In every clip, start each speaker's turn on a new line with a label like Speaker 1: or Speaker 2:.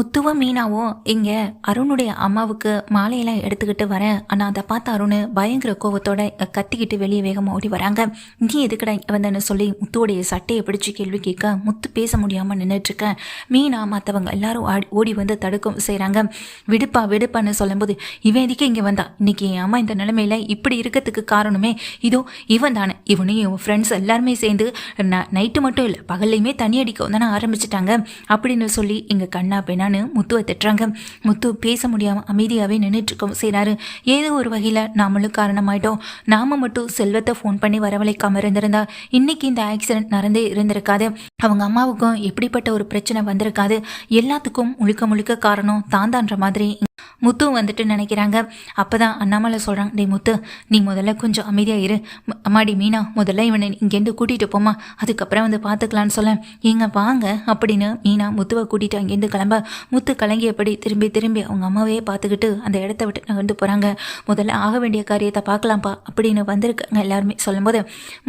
Speaker 1: முத்துவும் மீனாவும் இங்கே அருணுடைய அம்மாவுக்கு மாலையெல்லாம் எடுத்துக்கிட்டு வரேன். ஆனால் அதை பார்த்து அருண் பயங்கர கோவத்தோட கத்திக்கிட்டு வெளியே வேகமாக ஓடி வராங்க. நீ எதுக்கடா வந்தேன்னு சொல்லி முத்துவோடைய சட்டையை பிடிச்சு கேள்வி கேட்க முத்து பேச முடியாமல் நின்றுட்டுருக்கேன் மீனா மற்றவங்க எல்லாரும் ஆடி ஓடி வந்து தடுக்கும் செய்கிறாங்க விடுப்பா விடுப்பான்னு சொல்லும்போது இவன் எதுக்கு இங்கே வந்தா? இன்னைக்கு என் அம்மா இந்த நிலைமையில இப்படி இருக்கிறதுக்கு காரணமே இதோ இவன் தானே. இவனையும் இவன் ஃப்ரெண்ட்ஸ் எல்லாருமே சேர்ந்து நைட்டு மட்டும் இல்லை பகல்லையுமே தண்ணி அடிக்க தானே ஆரம்பிச்சிட்டாங்க. அப்படின்னு சொல்லி இங்கே கண்ணா பெண்ணான்னு முத்துவை திட்டுறாங்க. முத்து பேச முடியாமல் அமைதியாகவே நின்றுட்டுருக்கவும் செய்கிறாரு ஏதோ ஒரு வகையில் நாமளும் காரணமாயிட்டோம். நாம மட்டும் செல்வத்தை ஃபோன் பண்ணி வரவழைக்காம இருந்திருந்தா இன்னைக்கு இந்த ஆக்சிடென்ட் நடந்தே இருந்திருக்காது. அவங்க அம்மாவுக்கும் எப்படிப்பட்ட ஒரு பிரச்சனை வந்திருக்காது. எல்லாத்துக்கும் முழுக்க முழுக்க காரணம் தாந்தான்ற மாதிரி முத்துவும் வந்துட்டு நினைக்கிறாங்க. அப்போ தான் அண்ணாமலை சொல்கிறாங்க டே முத்து நீ முதல்ல கொஞ்சம் அமைதியாக இரு. அம்மாடி மீனா முதல்ல இவனை இங்கேருந்து கூட்டிகிட்டு போமா அதுக்கப்புறம் வந்து பார்த்துக்கலான்னு சொல்ல ஏங்க வாங்க அப்படின்னு மீனா முத்துவை கூட்டிகிட்டு அங்கேருந்து கிளம்ப. முத்து கலங்கியபடி திரும்பி திரும்பி அவங்க அம்மாவையே பார்த்துக்கிட்டு அந்த இடத்த விட்டு நகர்ந்து போகிறாங்க முதல்ல ஆக வேண்டிய காரியத்தை பார்க்கலாம்ப்பா அப்படின்னு வந்திருக்காங்க எல்லாருமே. சொல்லும்போது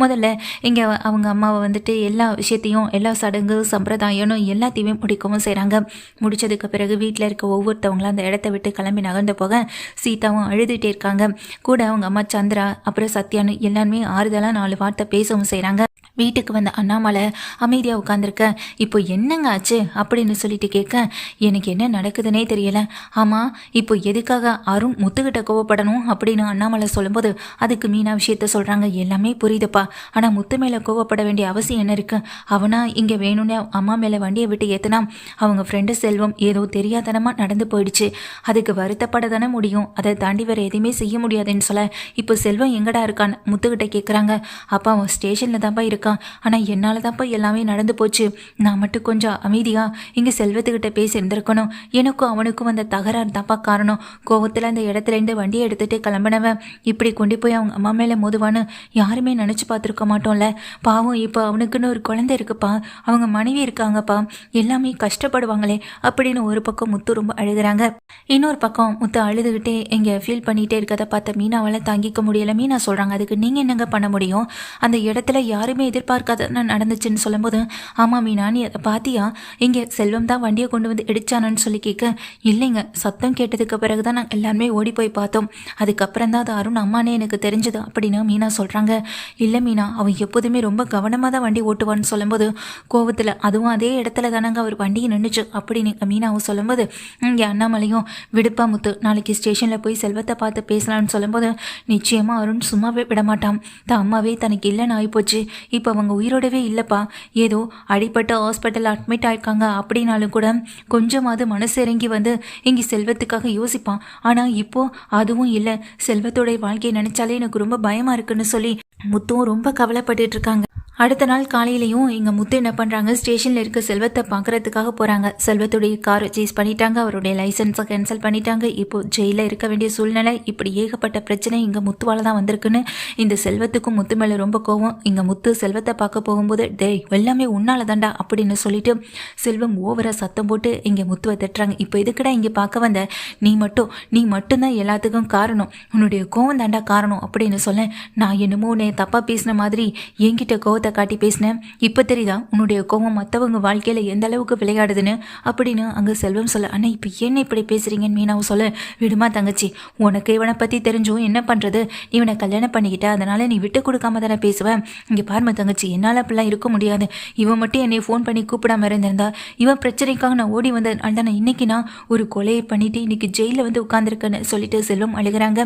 Speaker 1: முதல்ல இங்கே அவங்க அம்மாவை வந்துட்டு எல்லா விஷயத்தையும் எல்லா சடங்கு சம்பிரதாயம்னு எல்லாத்தையுமே முடிக்கவும் செய்கிறாங்க முடிச்சதுக்கு பிறகு வீட்டில் இருக்க ஒவ்வொருத்தவங்களும் அந்த இடத்த விட்டு கிளம்பி நகர்ந்து போக சீதாவும் அழுதுகிட்டே இருக்காங்க. கூட அவங்க அம்மா சந்திரா அப்புறம் சத்யான்னு எல்லாருமே ஆறுதலாக நாலு வார்த்தை பேசவும் செய்கிறாங்க வீட்டுக்கு வந்த அண்ணாமலை அமைதியாக உட்காந்துருக்க இப்போ என்னங்க ஆச்சு? அப்படின்னு சொல்லிட்டு கேட்க எனக்கு என்ன நடக்குதுன்னே தெரியல. ஆமாம் இப்போ எதுக்காக அருண் முத்துக்கிட்ட கோவப்படணும்? அப்படின்னு அண்ணாமலை சொல்லும்போது அதுக்கு மீனா விஷயத்த சொல்கிறாங்க எல்லாமே புரியுதுப்பா. ஆனால் முத்து மேலே கோவப்பட வேண்டிய அவசியம் என்ன இருக்குது அவனா இங்கே வேணும்னு அம்மா மேலே வண்டியை விட்டு ஏற்றுனா அவங்க ஃப்ரெண்டு செல்வம் ஏதோ தெரியாதனமாக நடந்து போயிடுச்சு. அதுக்கு வருத்தப்பட தானே முடியும். அதை தாண்டி வேறு எதுவுமே செய்ய முடியாதுன்னு சொல்ல இப்போ செல்வம் எங்கடா இருக்கான்னு முத்துக்கிட்ட கேட்குறாங்க அப்பா அவன் ஸ்டேஷனில் தான்ப்பா இருக்கான். ஆனால் என்னால் தான்ப்பா எல்லாமே நடந்து போச்சு. நான் மட்டும் கொஞ்சம் அமைதியாக இங்கே செல்வத்துக்கிட்ட பேசி இருந்திருக்கணும். எனக்கும் அவனுக்கும் அந்த தகராறு தான்ப்பா காரணம். கோவத்தில் அந்த இடத்துலேருந்து வண்டியை எடுத்துகிட்டு கிளம்பினவன் இப்படி கொண்டு போய் அவங்க அம்மா மேலே மோதுவான்னு யாருமே நினச்சி பார்த்துருக்க மாட்டோம்ல. பாவம் இப்போ அவனுக்குன்னு ஒரு குழந்தை இருக்குப்பா. அவங்க மனைவி இருக்காங்கப்பா. எல்லாமே கஷ்டப்படுவாங்களே அப்படின்னு ஒரு பக்கம் முத்து ரொம்ப அழுகுறாங்க. இன்னொரு பக்கம் முத்து அழுதுகிட்டே இங்கே ஃபீல் பண்ணிகிட்டே இருக்கதை பார்த்த மீனாவால் தாங்கிக்க முடியல. மீனா சொல்கிறாங்க அதுக்கு நீங்கள் என்னங்க பண்ண முடியும்? அந்த இடத்துல யாருமே எதிர்பார்க்காத நடந்துச்சுன்னு சொல்லும்போது ஆமாம் மீனா நீ அதை பார்த்தியா இங்கே செல்வம் தான் வண்டியை கொண்டு வந்து இடிச்சானான்னு சொல்லி கேட்க இல்லைங்க சத்தம் கேட்டதுக்கு பிறகு தான் நாங்கள் எல்லாருமே ஓடி போய் பார்த்தோம். அதுக்கப்புறம் தான் அது அருண் அம்மானே எனக்கு தெரிஞ்சுது அப்படின்னு மீனா சொல்கிறாங்க இல்லை மீனா அவன் எப்போதுமே ரொம்ப கவனமாக தான் வண்டி ஓட்டுவான்னு சொல்லும்போது கோவத்தில் அதுவும் அதே இடத்துல தானங்க அவர் வண்டியை நின்றுச்சு அப்படின்னு மீனாவும் சொல்லும்போது இங்கே அண்ணாமலையும் விடுப்பாமுத்து நாளைக்கு ஸ்டேஷனில் போய் செல்வத்தை பார்த்து பேசலாம்னு சொல்லும்போது நிச்சயமாக அருண் சும்மாவே விட மாட்டான் தான் அம்மாவே தனக்கு இல்லைன்னு ஆகிப்போச்சு இப்போ அவங்க உயிரோடவே இல்லைப்பா. ஏதோ அடிபட்டு ஹாஸ்பிட்டல் அட்மிட் ஆயிருக்காங்க அப்படின்னாலும் கூட கொஞ்சமாவது மனசு இறங்கி வந்து இங்கே செல்வத்துக்காக யோசிப்பான். ஆனால் இப்போ அதுவும் இல்லை. செல்வத்தோடைய வாழ்க்கையை நினைச்சாலே எனக்கு ரொம்ப பயமா இருக்குன்னு சொல்லி முத்தும் ரொம்ப கவலைப்பட்டு இருக்காங்க. அடுத்த நாள் காலையிலையும் இங்கே முத்து என்ன பண்ணுறாங்க ஸ்டேஷனில் இருக்க செல்வத்தை பார்க்கறதுக்காக போகிறாங்க செல்வத்துடைய காரை சேஸ் பண்ணிட்டாங்க. அவருடைய லைசன்ஸை கேன்சல் பண்ணிட்டாங்க. இப்போ ஜெயிலில் இருக்க வேண்டிய சூழ்நிலை இப்படி ஏகப்பட்ட பிரச்சனை இங்கே முத்துவால் தான் வந்திருக்குன்னு இந்த செல்வத்துக்கும் முத்து மேலே ரொம்ப கோவம். இங்கே முத்து செல்வத்தை பார்க்க போகும்போது டேய் எல்லாமே உன்னால தாண்டா அப்படின்னு சொல்லிட்டு செல்வம் ஓவராக சத்தம் போட்டு இங்கே முத்துவை தட்டுறாங்க. இப்போ எதுக்குடா இங்கே பார்க்க வந்த? நீ மட்டும் நீ மட்டும்தான் எல்லாத்துக்கும் காரணம். உன்னுடைய கோவம் தாண்டா காரணம் அப்படின்னு சொல்ல நான் என்னமோ உன்னை தப்பாக பேசின மாதிரி என்கிட்ட கோவத்தை காட்டி பேசினேன். இப்போ தெரியுதா? உன்னுடைய கோபம் மற்றவங்க வாழ்க்கையில் எந்த அளவுக்கு விளையாடுதுன்னு? அப்படின்னு அங்கே செல்வம் சொல்ல அண்ணா இப்போ என்ன இப்படி பேசுகிறீங்கன்னு மீனாவும் சொல்ல. விடுமா தங்கச்சி. உனக்கு இவனை பற்றி தெரிஞ்சும் என்ன பண்ணுறது இவனை கல்யாணம் பண்ணிக்கிட்ட அதனால் நீ விட்டு கொடுக்காம தானே பேசுவேன் இங்கே பாருமா தங்கச்சி. என்னால் அப்படிலாம் இருக்க முடியாது. இவன் மட்டும் என்னை ஃபோன் பண்ணி கூப்பிடாம இருந்திருந்தா இவன் பிரச்சனைக்காக நான் ஓடி வந்த அண்டனை இன்னைக்கு நான் ஒரு கொலையை பண்ணிட்டு இன்னைக்கு ஜெயிலில் வந்து உட்காந்துருக்கேன்னு சொல்லிட்டு செல்வம் அழுகிறாங்க.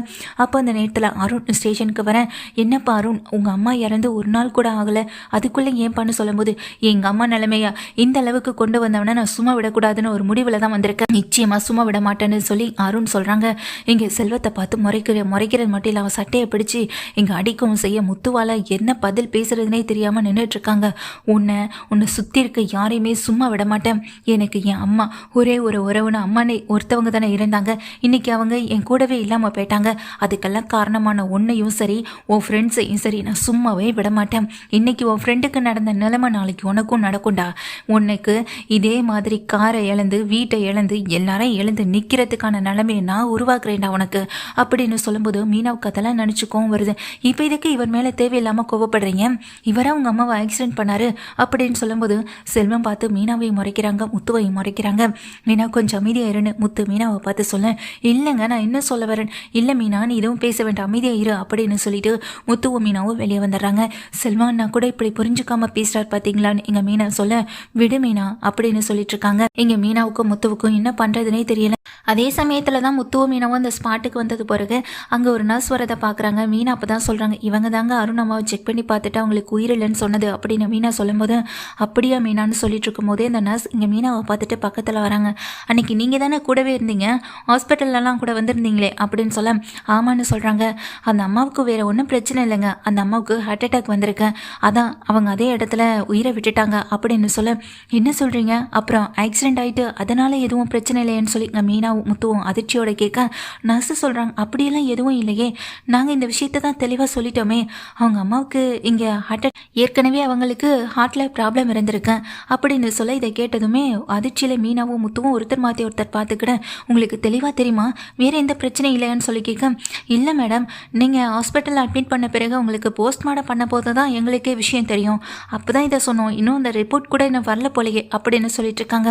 Speaker 1: அப்போ அந்த நேரத்தில் அருண் ஸ்டேஷனுக்கு வரேன். என்னப்பா அருண் உங்கள் அம்மா இறந்து ஒரு நாள் கூட ஆகலை. அதுக்குள்ளே ஏன் பண்ணு சொல்லும்போது எங்கள் அம்மா நிலைமையா இந்த அளவுக்கு கொண்டு வந்தவனை நான் சும்மா விடக்கூடாதுன்னு ஒரு முடிவில் தான் வந்திருக்கேன். நிச்சயமாக சும்மா விட மாட்டேன்னு சொல்லி அருண் சொல்கிறாங்க இங்கே செல்வத்தை பார்த்து முறைக்கிற முறைக்கிறது மட்டும் இல்லை அவன் சட்டையை பிடிச்சி இங்கே அடிக்கவும் செய்ய முத்துவால என்ன பதில் பேசுறதுனே தெரியாமல் நின்றுட்டு இருக்காங்க உன்னை உன்னை சுற்றி இருக்க யாரையுமே சும்மா விட மாட்டேன். எனக்கு என் அம்மா ஒரே ஒரு உறவுன்னு அம்மானே ஒருத்தவங்க தானே இருந்தாங்க. இன்னைக்கு அவங்க என் கூடவே இல்லாமல் போயிட்டாங்க. அதுக்கெல்லாம் காரணமான உன்னையும் சரி உன் ஃப்ரெண்ட்ஸையும் சரி நான் சும்மாவே விட மாட்டேன். இன்னைக்கு உன் ஃப்ரெண்டுக்கு நடந்த நிலைமை நாளைக்கு உனக்கும் நடக்கும்டா. உனக்கு இதே மாதிரி காரை இழந்து வீட்டை இழந்து எல்லாரும் எழுந்து நிற்கிறதுக்கான நிலைமையை நான் உருவாக்குறேன்டா உனக்கு. அப்படின்னு சொல்லும்போது மீனாவுக்கு அதெல்லாம் நினச்சி கோவம் வருது. இப்போ இதுக்கு இவர் மேலே தேவையில்லாமல் கோவப்படுறீங்க? இவரா உங்கள் அம்மாவை ஆக்சிடென்ட் பண்ணாரு? அப்படின்னு சொல்லும்போது செல்வம் பார்த்து மீனாவை முறைக்கிறாங்க முத்துவை முறைக்கிறாங்க. மீனா கொஞ்சம் அமைதியாக இருன்னு முத்து மீனாவை பார்த்து சொல்ல இல்லைங்க நான் என்ன சொல்ல வரேன்? இல்லை மீனா நீ எதுவும் பேச வேண்டாம் அமைதியாக இரு அப்படின்னு சொல்லிட்டு முத்துவும் மீனாவும் வெளியே வந்துடுறாங்க. செல்வம்னா கூட கூட இப்படி புரிஞ்சுக்காம பேசுறாரு பார்த்தீங்களான்னு எங்க மீனா சொல்ல விடு மீனா அப்படின்னு சொல்லிட்டு இருக்காங்க எங்க மீனாவுக்கும் முத்துவுக்கும் என்ன பண்றதுனே தெரியல. அதே சமயத்துல தான் முத்துவும் மீனாவும் அந்த ஸ்பாட்டுக்கு வந்தது பிறகு அங்கே ஒரு நர்ஸ் வரதை பாக்குறாங்க. மீனா அப்போ தான் இவங்க தாங்க அருண் அம்மாவை செக் பண்ணி பார்த்துட்டு அவங்களுக்கு உயிரில்லைன்னு சொன்னது அப்படின்னு மீனா சொல்லும்போது அப்படியா மீனான்னு சொல்லிட்டு இருக்கும்போதே அந்த நர்ஸ் இங்க மீனாவை பார்த்துட்டு பக்கத்தில் வராங்க. அன்னைக்கு நீங்க தானே கூடவே இருந்தீங்க ஹாஸ்பிட்டல்லலாம் கூட வந்திருந்தீங்களே அப்படின்னு சொல்ல ஆமான்னு சொல்கிறாங்க அந்த அம்மாவுக்கு வேறு ஒன்றும் பிரச்சனை இல்லைங்க. அந்த அம்மாவுக்கு ஹார்ட் அட்டாக் வந்திருக்கு. அதான் அவங்க அதே இடத்துல உயிரை விட்டுட்டாங்க அப்படின்னு சொல்ல என்ன சொல்கிறீங்க அப்புறம் ஆக்சிடென்ட் ஆகிட்டு அதனால் எதுவும் பிரச்சனை இல்லையேன்னு சொல்லி மீனாவும் முத்துவும் அதிர்ச்சியோட கேட்க நர்ஸு சொல்கிறாங்க அப்படியெல்லாம் எதுவும் இல்லையே. நாங்கள் இந்த விஷயத்தை தான் தெளிவாக சொல்லிட்டோமே. அவங்க அம்மாவுக்கு இங்கே ஹார்ட் ஏற்கனவே அவங்களுக்கு ஹார்ட்டில் ப்ராப்ளம் இருந்திருக்கு. அப்படின்னு சொல்ல இதை கேட்டதுமே அதிர்ச்சியில் மீனாவும் முத்துவும் ஒருத்தர் மாற்றி ஒருத்தர் பார்த்துக்கிட உங்களுக்கு தெளிவாக தெரியுமா? வேறு எந்த பிரச்சனையும் இல்லையான்னு சொல்லி கேட்க இல்லை மேடம் நீங்கள் ஹாஸ்பிட்டலில் அட்மிட் பண்ண பிறகு உங்களுக்கு போஸ்ட்மார்ட்டம் பண்ண போது தான் எங்களுக்கே விஷயம் தெரியும். அப்போ தான் இதை சொன்னோம். இன்னும் அந்த ரிப்போர்ட் கூட இன்னும் வரல போலையே அப்படின்னு சொல்லிட்டு இருக்காங்க.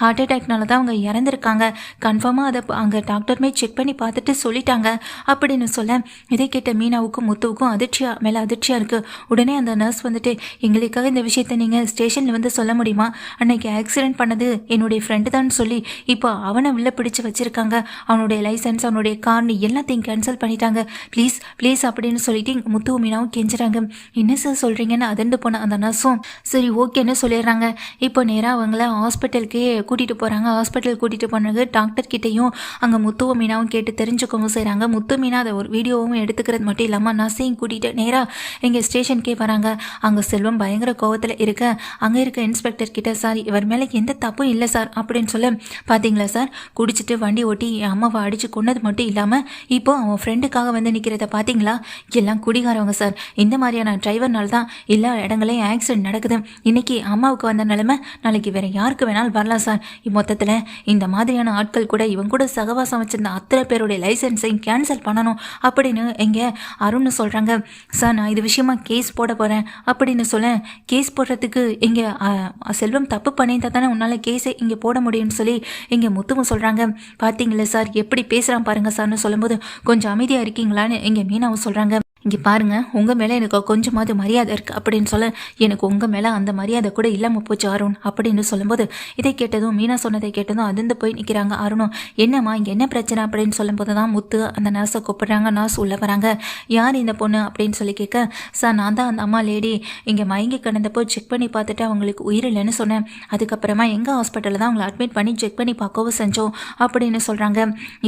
Speaker 1: ஹார்ட் அட்டாக்னால தான் அவங்க இறந்துருக்காங்க. கன்ஃபார்மாக அதை அங்கே டாக்டருமே செக் பண்ணி பார்த்துட்டு சொல்லிட்டாங்க. அப்படின்னு சொல்ல இதை கேட்ட மீனாவுக்கும் முத்துவுக்கும் அதிர்ச்சியாக மேலே அதிர்ச்சியாக இருக்குது உடனே அந்த நர்ஸ் வந்துட்டு எங்களுக்காக இந்த விஷயத்தை நீங்கள் ஸ்டேஷனில் வந்து சொல்ல முடியுமா? அன்னைக்கு ஆக்சிடென்ட் பண்ணது என்னுடைய ஃப்ரெண்டு தான் சொல்லி இப்போ அவனை உள்ள பிடிச்சி வச்சிருக்காங்க. அவனுடைய லைசன்ஸ் அவனுடைய கார்னு எல்லாத்தையும் கேன்சல் பண்ணிட்டாங்க. ப்ளீஸ் ப்ளீஸ் அப்படின்னு சொல்லிட்டு முத்துவும் மீனாவும் கெஞ்சுறாங்க. என்ன சார் சொல்கிறீங்க சொல்கிறீங்கன்னு அதண்டு போன அந்த நர்ஸும் சரி ஓகேன்னு சொல்லிடுறாங்க. இப்போ நேராக அவங்கள ஹாஸ்பிட்டலுக்கே கூட்டிகிட்டு போகிறாங்க ஹாஸ்பிட்டல் கூட்டிகிட்டு போனது டாக்டர் கிட்டேயும் அங்கே முத்துவ மீனாவும் கேட்டு தெரிஞ்சுக்கவும் செய்கிறாங்க முத்து மீனா அதை ஒரு வீடியோவும் எடுத்துக்கிறது மட்டும் இல்லாமல் நர்ஸையும் கூட்டிகிட்டு நேராக இங்கே ஸ்டேஷனுக்கே வராங்க. அங்கே செல்வம் பயங்கர கோவத்தில் இருக்க அங்கே இருக்க இன்ஸ்பெக்டர் கிட்ட சார் இவர் மேலே எந்த தப்பும் இல்லை சார். அப்படின்னு சொல்ல பார்த்தீங்களா சார்? குடிச்சிட்டு வண்டி ஓட்டி என் அம்மாவை அடித்து கொன்னது மட்டும் இல்லாமல் இப்போ அவன் ஃப்ரெண்டுக்காக வந்து நிற்கிறத பார்த்தீங்களா எல்லாம் குடிகாரவங்க சார். இந்த மாதிரியான டிரைவர்னால தான் எல்லா இடங்களையும் ஆக்சிடென்ட் நடக்குது. இன்னைக்கு அம்மாவுக்கு வந்த நிலைமை நாளைக்கு வேற யாருக்கு வேணாலும் வரலாம் சார். மொத்தத்தில் இந்த மாதிரியான ஆட்கள் கூட இவன் கூட சகவாசம் வச்சிருந்த அத்தனை பேருடைய லைசன்ஸையும் கேன்சல் பண்ணணும் அப்படின்னு எங்கே அருண்னு சொல்கிறாங்க சார் நான் இது விஷயமா கேஸ் போட போகிறேன் அப்படின்னு சொல்ல கேஸ் போடுறதுக்கு இங்கே செல்வம் தப்பு பண்ணியிருந்தா தானே உன்னால் கேஸை இங்கே போட முடியும்னு சொல்லி இங்கே முத்துவும் சொல்கிறாங்க பார்த்தீங்களா சார்? எப்படி பேசுகிறான் பாருங்க சார்னு சொல்லும்போது கொஞ்சம் அமைதியாக இருக்கீங்களான்னு இங்கே மீனாவும் சொல்கிறாங்க இங்கே பாருங்கள் உங்கள் மேலே எனக்கு கொஞ்சமாவது மரியாதை இருக்குது அப்படின்னு சொல்ல எனக்கு உங்கள் மேலே அந்த மரியாதை கூட இல்லாமல் போச்சு அருண் அப்படின்னு சொல்லும்போது இதை கேட்டதும் மீனா சொன்னதை கேட்டதும் அதிர்ந்து போய் நிற்கிறாங்க அருணும். என்னம்மா இங்கே என்ன பிரச்சனை அப்படின்னு சொல்லும்போது தான் முத்து அந்த நர்ஸை கூப்பிடுறாங்க நர்ஸ் உள்ளே வராங்க. யார் இந்த பொண்ணு அப்படின்னு சொல்லி கேட்க சார் நான் தான் அந்த அம்மா லேடி இங்கே மயங்கி கிடந்தப்போ செக் பண்ணி பார்த்துட்டு அவங்களுக்கு உயிர் இல்லைன்னு சொன்னேன். அதுக்கப்புறமா எங்கள் ஹாஸ்பிட்டலில் தான் அவங்களை அட்மிட் பண்ணி செக் பண்ணி பார்க்கவும் செஞ்சோம் அப்படின்னு சொல்கிறாங்க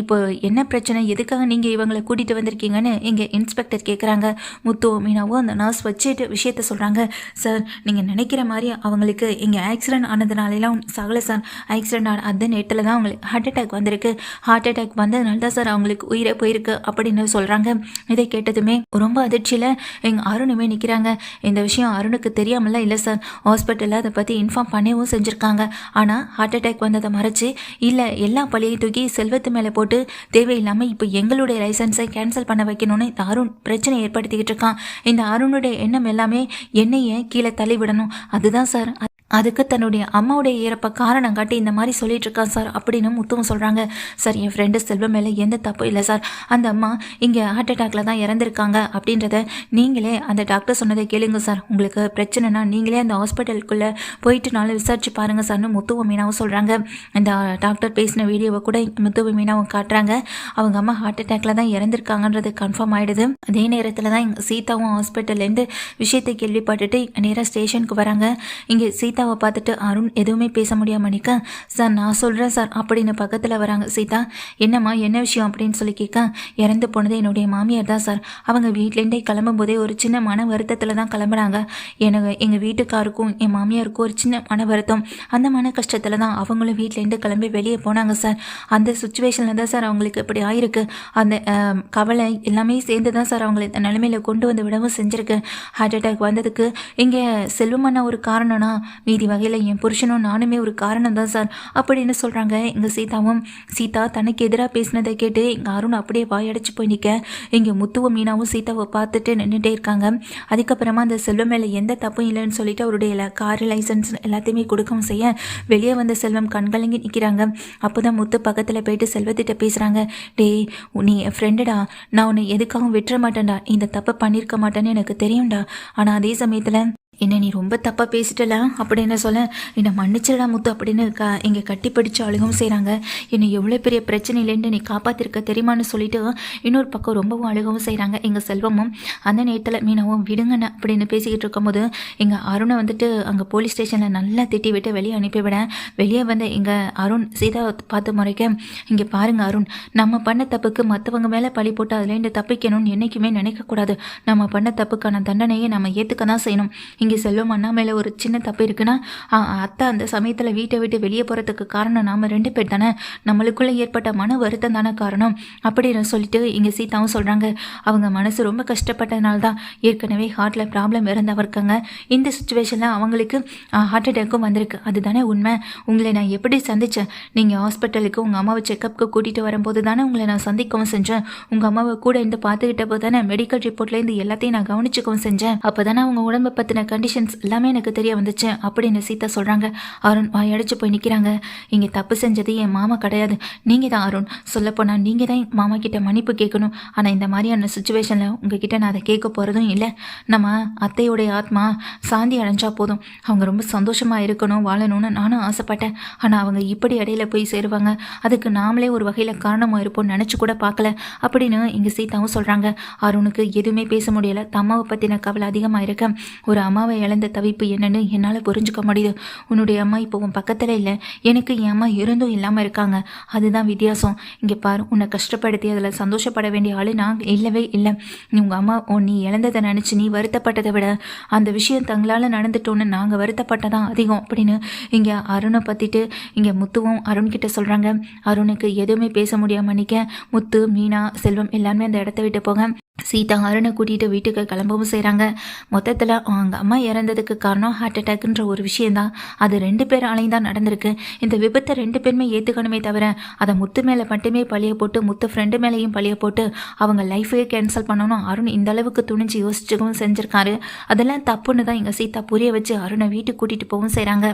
Speaker 1: இப்போ என்ன பிரச்சனை? எதுக்காக நீங்கள் இவங்களை கூட்டிகிட்டு வந்திருக்கீங்கன்னு இங்கே இன்ஸ்பெக்டர் கேட்க கேட்குறாங்க முத்துவும் மீனாவும் அந்த நர்ஸ் வச்சுட்டு விஷயத்த சொல்கிறாங்க சார் நீங்கள் நினைக்கிற மாதிரி அவங்களுக்கு இங்கே ஆக்சிடென்ட் ஆனதுனாலலாம் சகல சார் ஆக்சிடென்ட் ஆன அந்த நேரத்தில் தான் அவங்களுக்கு ஹார்ட் அட்டாக் வந்திருக்கு. ஹார்ட் அட்டாக் வந்ததுனால தான் சார் அவங்களுக்கு உயிரே போயிருக்கு அப்படின்னு சொல்கிறாங்க இதை கேட்டதுமே ரொம்ப அதிர்ச்சியில் எங்கள் அருணுமே நிற்கிறாங்க இந்த விஷயம் அருணுக்கு தெரியாமலாம் இல்லை சார் ஹாஸ்பிட்டலில் அதை பற்றி இன்ஃபார்ம் பண்ணவும் செஞ்சுருக்காங்க. ஆனால் ஹார்ட் அட்டாக் வந்ததை மறைச்சு இல்லை எல்லா பழியை தூக்கி செல்வத்து மேலே போட்டு தேவையில்லாமல் இப்போ எங்களுடைய லைசன்ஸை கேன்சல் பண்ண வைக்கணும்னு இந்த அருண் பிரச்சனை ஏற்படுத்திக்கிட்டு இருக்கான். இந்த அருணுடைய எண்ணம் எல்லாமே என்னையே கீழே தள்ளி விடணும் அதுதான் சார். அதுக்கு தன்னுடைய அம்மாவுடைய இறப்ப காரணம் காட்டி இந்த மாதிரி சொல்லிட்டு இருக்கான் சார் அப்படின்னு முத்துவும் சொல்கிறாங்க சார் என் ஃப்ரெண்டு செல்வம் மேலே எந்த தப்பும் இல்லை சார். அந்த அம்மா இங்கே ஹார்ட் அட்டாக்ல தான் இறந்துருக்காங்க அப்படின்றத நீங்களே அந்த டாக்டர் சொன்னதை கேளுங்க சார். உங்களுக்கு பிரச்சனைனா நீங்களே அந்த ஹாஸ்பிட்டலுக்குள்ளே போயிட்டு நாளை விசாரிச்சு பாருங்க சார்னு முத்துவ மீனாவும் சொல்கிறாங்க அந்த டாக்டர் பேசின வீடியோவை கூட முத்துவ மீனாவும் காட்டுறாங்க. அவங்க அம்மா ஹார்ட் அட்டாக்ல தான் இறந்துருக்காங்கன்றது கன்ஃபார்ம் ஆயிடுது. அதே நேரத்தில் தான் இங்கே சீதாவும் ஹாஸ்பிட்டல்லேருந்து விஷயத்தை கேள்விப்பட்டுட்டு நேராக ஸ்டேஷனுக்கு வராங்க. இங்கே சீதா சீதாவை பார்த்துட்டு அருண் எதுவுமே பேச முடியாம நிற்க சார் நான் சொல்கிறேன் சார் அப்படின்னு பக்கத்தில் வராங்க சீதா. என்னம்மா என்ன விஷயம்? அப்படின்னு சொல்லி கேட்க இறந்து போனது என்னுடைய மாமியார் தான் சார். அவங்க வீட்டிலேருந்தே கிளம்பும்போதே ஒரு சின்ன மன வருத்தத்தில் தான் கிளம்புறாங்க எனக்கு எங்கள் வீட்டுக்காருக்கும் என் மாமியாருக்கும் ஒரு சின்ன மன வருத்தம். அந்த மன கஷ்டத்தில் தான் அவங்களும் வீட்டிலேருந்து கிளம்பி வெளியே போனாங்க சார். அந்த சுச்சுவேஷனில் தான் சார் அவங்களுக்கு இப்படி ஆயிருக்கு. அந்த கவலை எல்லாமே சேர்ந்து தான் சார் அவங்களை இந்த நிலைமையில் கொண்டு வந்து விடவும் செஞ்சுருக்கு. ஹார்ட் அட்டாக் வந்ததுக்கு இங்கே செல்வமண்ணா ஒரு காரணம்னா மீதி வகையில் என் புருஷனும் நானுமே ஒரு காரணம் தான் சார் அப்படின்னு சொல்கிறாங்க எங்கள் சீதாவும் சீதா தனக்கு எதிராக பேசினதை கேட்டு எங்கள் அருண் அப்படியே வாயடைச்சு போய் நிற்க இங்கே முத்துவும் மீனாவும் சீதாவை பார்த்துட்டு நின்றுட்டே இருக்காங்க. அதுக்கப்புறமா அந்த செல்வம் மேலே எந்த தப்பும் இல்லைன்னு சொல்லிட்டு அவருடைய கார் லைசன்ஸ் எல்லாத்தையுமே கொடுக்கவும் செய்ய வெளியே வந்த செல்வம் கண்கலங்கி நிற்கிறாங்க அப்போ தான் முத்து பக்கத்தில் போயிட்டு செல்வத்திட்ட பேசுகிறாங்க டேய் நீ என் ஃப்ரெண்டுடா நான் உன்னை எதுக்காகவும் விட்டுற மாட்டேன்டா. இந்த தப்பை பண்ணியிருக்க மாட்டேன்னு எனக்கு தெரியும்டா. ஆனால் அதே சமயத்தில் என்ன நீ ரொம்ப தப்பாக பேசிட்டல? அப்படின்னு சொல்ல? என்னை மன்னிச்சிடா முத்து அப்படின்னு க இங்கே கட்டி பிடிச்சு அழுகவும் செய்கிறாங்க என்னை எவ்வளோ பெரிய பிரச்சனையிலேருந்து நீ காப்பாற்றிருக்க தெரியுமான்னு சொல்லிட்டு இன்னொரு பக்கம் ரொம்பவும் அழுகவும் செய்கிறாங்க எங்கள் செல்வமும் அந்த நேரத்தில் மீனவும் விடுங்கண்ணே அப்படின்னு பேசிக்கிட்டு இருக்கும்போது எங்கள் அருணை வந்துட்டு அங்கே போலீஸ் ஸ்டேஷனில் நல்லா திட்டி விட்டு வெளியே அனுப்பிவிடேன் வெளியே வந்து எங்கள் அருண் சீதா பார்த்து முறைக்க இங்கே பாருங்கள் அருண் நம்ம பண்ண தப்புக்கு மற்றவங்க மேலே பழி போட்டு அதுலேருந்து தப்பிக்கணும்னு என்றைக்குமே நினைக்கக்கூடாது. நம்ம பண்ண தப்புக்கான தண்டனையை நம்ம ஏற்றுக்க தான் செய்யணும். இங்கே செல்வம் அண்ணா மேலே ஒரு சின்ன தப்பு இருக்குன்னா அத்தை அந்த சமயத்தில் வீட்டை விட்டு வெளியே போகிறதுக்கு காரணம் நாம் ரெண்டு பேர் தானே? நம்மளுக்குள்ளே ஏற்பட்ட மன வருத்தம் தானே காரணம்? அப்படின்னு சொல்லிட்டு இங்கே சீதாவும் சொல்கிறாங்க அவங்க மனசு ரொம்ப கஷ்டப்பட்டதுனால தான் ஏற்கனவே ஹார்ட்டில் ப்ராப்ளம் இருந்தவர்க்காங்க இந்த சுச்சுவேஷனில் அவங்களுக்கு ஹார்ட் அட்டாக்கும் வந்திருக்கு. அதுதானே உண்மை. உங்களை நான் எப்படி சந்தித்தேன் நீங்கள் ஹாஸ்பிட்டலுக்கு உங்கள் அம்மாவை செக்கப்புக்கு கூட்டிகிட்டு வரும்போது தானே உங்களை நான் சந்திக்கவும் செஞ்சேன். உங்கள் அம்மாவை கூட இருந்து பார்த்துக்கிட்ட போது தானே மெடிக்கல் ரிப்போர்ட்லேருந்து எல்லாத்தையும் நான் கவனிச்சுக்கவும் செஞ்சேன். அப்போ தானே அவங்க உடம்பை பற்றின கண்டிஷன்ஸ் எல்லாமே எனக்கு தெரிய வந்துச்சு. அப்படின்னு சீதா சொல்கிறாங்க அருண் வாயடிச்சு போய் நிற்கிறாங்க இங்கே தப்பு செஞ்சது என் மாமா கிடையாது. நீங்கள் தான் அருண். சொல்லப்போனால் நீங்கள் தான் என் மாமா கிட்ட மன்னிப்பு கேட்கணும். ஆனால் இந்த மாதிரியான சுச்சுவேஷனில் உங்ககிட்ட நான் அதை கேட்க போகிறதும் இல்லை. நம்ம அத்தையுடைய ஆத்மா சாந்தி அடைஞ்சா போதும். அவங்க ரொம்ப சந்தோஷமாக இருக்கணும் வாழணும்னு நானும் ஆசைப்பட்டேன். ஆனால் அவங்க இப்படி இடையில போய் சேருவாங்க. அதுக்கு நாமளே ஒரு வகையில் காரணமாக இருப்போம்னு நினச்சி கூட பார்க்கல. அப்படின்னு இங்கே சீதாவும் சொல்கிறாங்க அருணுக்கு எதுவுமே பேச முடியலை. தம்மாவை பற்றின கவலை அதிகமாக இருக்க. ஒரு அம்மா அம்மாவை இழந்த தவிப்பு என்னன்னு என்னால் புரிஞ்சுக்க முடியுது. உன்னுடைய அம்மா இப்போ உன் பக்கத்தில் இல்லை. எனக்கு என் அம்மா இருந்தும் இல்லாமல் இருக்காங்க. அதுதான் வித்தியாசம். இங்கே பாரு உன்னை கஷ்டப்படுத்தி அதில் சந்தோஷப்பட வேண்டிய ஆள் நான் இல்லவே இல்லை. நீ உங்கள் அம்மா நீ இழந்ததை நினச்சி நீ வருத்தப்பட்டதை விட அந்த விஷயம் தங்களால் நடந்துட்டோன்னு நாங்கள் வருத்தப்பட்டதான் அதிகம் அப்படின்னு இங்கே அருணை பற்றிட்டு இங்கே முத்துவும் அருண்கிட்ட சொல்கிறாங்க அருணுக்கு எதுவுமே பேச முடியாமல் நிற்க முத்து மீனா செல்வம் எல்லாருமே அந்த இடத்த விட்டு போக சீதா அருணை கூட்டிகிட்டு வீட்டுக்கு கிளம்பவும் செய்கிறாங்க மொத்தத்தில் அவங்க அம்மா இறந்ததுக்கு காரணம் ஹார்ட் அட்டாக்ன்ற ஒரு விஷயந்தான் அது ரெண்டு பேராலையும் தான் நடந்திருக்கு. இந்த விபத்தை ரெண்டு பேருமே ஏற்றுக்கணுமே தவிர அதை முத்து மேலே மட்டுமே பழிய போட்டு முத்து ஃப்ரெண்டு மேலேயும் பழிய போட்டு அவங்க லைஃபையே கேன்சல் பண்ணணும் அருண் இந்த அளவுக்கு துணிஞ்சு யோசிச்சுக்கவும் செஞ்சுருக்காரு. அதெல்லாம் தப்புன்னு தான் எங்கள் சீதா புரிய வச்சு அருணை வீட்டுக்கு கூட்டிகிட்டு போகவும் செய்கிறாங்க